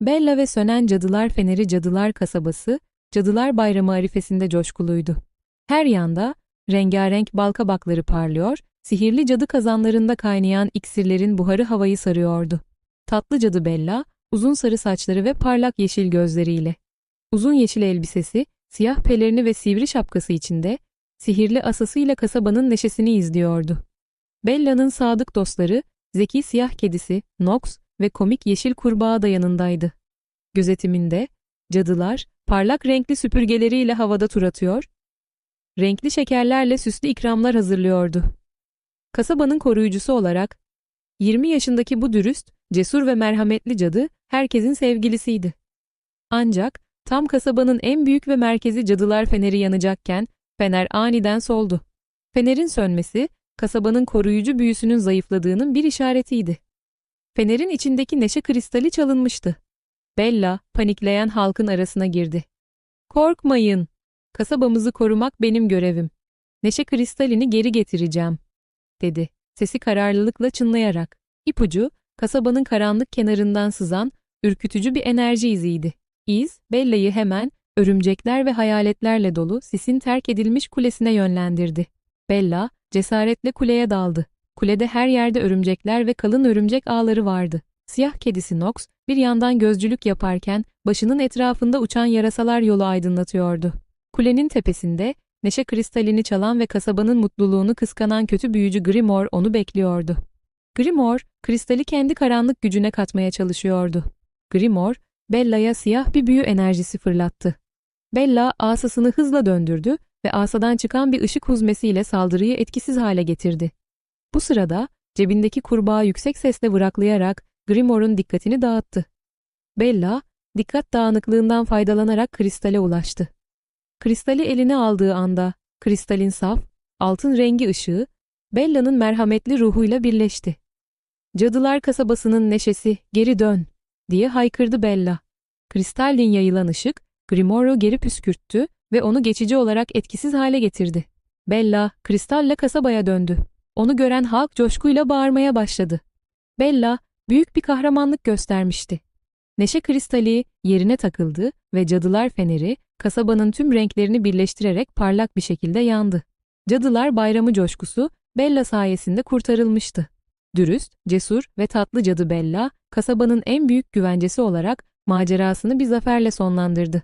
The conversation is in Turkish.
Bella ve Sönen Cadılar Feneri Cadılar Kasabası, Cadılar Bayramı arifesinde coşkuluydu. Her yanda rengarenk bal kabakları parlıyor, sihirli cadı kazanlarında kaynayan iksirlerin buharı havayı sarıyordu. Tatlı cadı Bella, uzun sarı saçları ve parlak yeşil gözleriyle. Uzun yeşil elbisesi, siyah pelerini ve sivri şapkası içinde, sihirli asasıyla kasabanın neşesini izliyordu. Bella'nın sadık dostları, zeki siyah kedisi, Nox ve komik yeşil kurbağa da yanındaydı. Gözetiminde, cadılar, parlak renkli süpürgeleriyle havada tur atıyor, renkli şekerlerle süslü ikramlar hazırlıyordu. Kasabanın koruyucusu olarak, 20 yaşındaki bu dürüst, cesur ve merhametli cadı, herkesin sevgilisiydi. Ancak, tam kasabanın en büyük ve merkezi cadılar feneri yanacakken, fener aniden soldu. Fenerin sönmesi, kasabanın koruyucu büyüsünün zayıfladığının bir işaretiydi. Fenerin içindeki neşe kristali çalınmıştı. Bella, panikleyen halkın arasına girdi. Korkmayın. Kasabamızı korumak benim görevim. Neşe kristalini geri getireceğim, dedi. Sesi kararlılıkla çınlayarak. İpucu, kasabanın karanlık kenarından sızan, ürkütücü bir enerji iziydi. İz, Bella'yı hemen, örümcekler ve hayaletlerle dolu sisin terk edilmiş kulesine yönlendirdi. Bella, cesaretle kuleye daldı. Kulede her yerde örümcekler ve kalın örümcek ağları vardı. Siyah kedisi Nox, bir yandan gözcülük yaparken, başının etrafında uçan yarasalar yolu aydınlatıyordu. Kulenin tepesinde, neşe kristalini çalan ve kasabanın mutluluğunu kıskanan kötü büyücü Grimor onu bekliyordu. Grimor, kristali kendi karanlık gücüne katmaya çalışıyordu. Grimor, Bella'ya siyah bir büyü enerjisi fırlattı. Bella asasını hızla döndürdü ve asadan çıkan bir ışık huzmesiyle saldırıyı etkisiz hale getirdi. Bu sırada cebindeki kurbağa yüksek sesle vıraklayarak Grimor'un dikkatini dağıttı. Bella, dikkat dağınıklığından faydalanarak kristale ulaştı. Kristali eline aldığı anda, kristalin saf, altın rengi ışığı, Bella'nın merhametli ruhuyla birleşti. Cadılar kasabasının neşesi, geri dön, diye haykırdı Bella. Kristalin yayılan ışık, Grimor'u geri püskürttü ve onu geçici olarak etkisiz hale getirdi. Bella, kristalle kasabaya döndü. Onu gören halk coşkuyla bağırmaya başladı. Bella, büyük bir kahramanlık göstermişti. Neşe kristali yerine takıldı ve cadılar feneri, kasabanın tüm renklerini birleştirerek parlak bir şekilde yandı. Cadılar bayramı coşkusu, Bella sayesinde kurtarılmıştı. Dürüst, cesur ve tatlı cadı Bella, kasabanın en büyük güvencesi olarak macerasını bir zaferle sonlandırdı.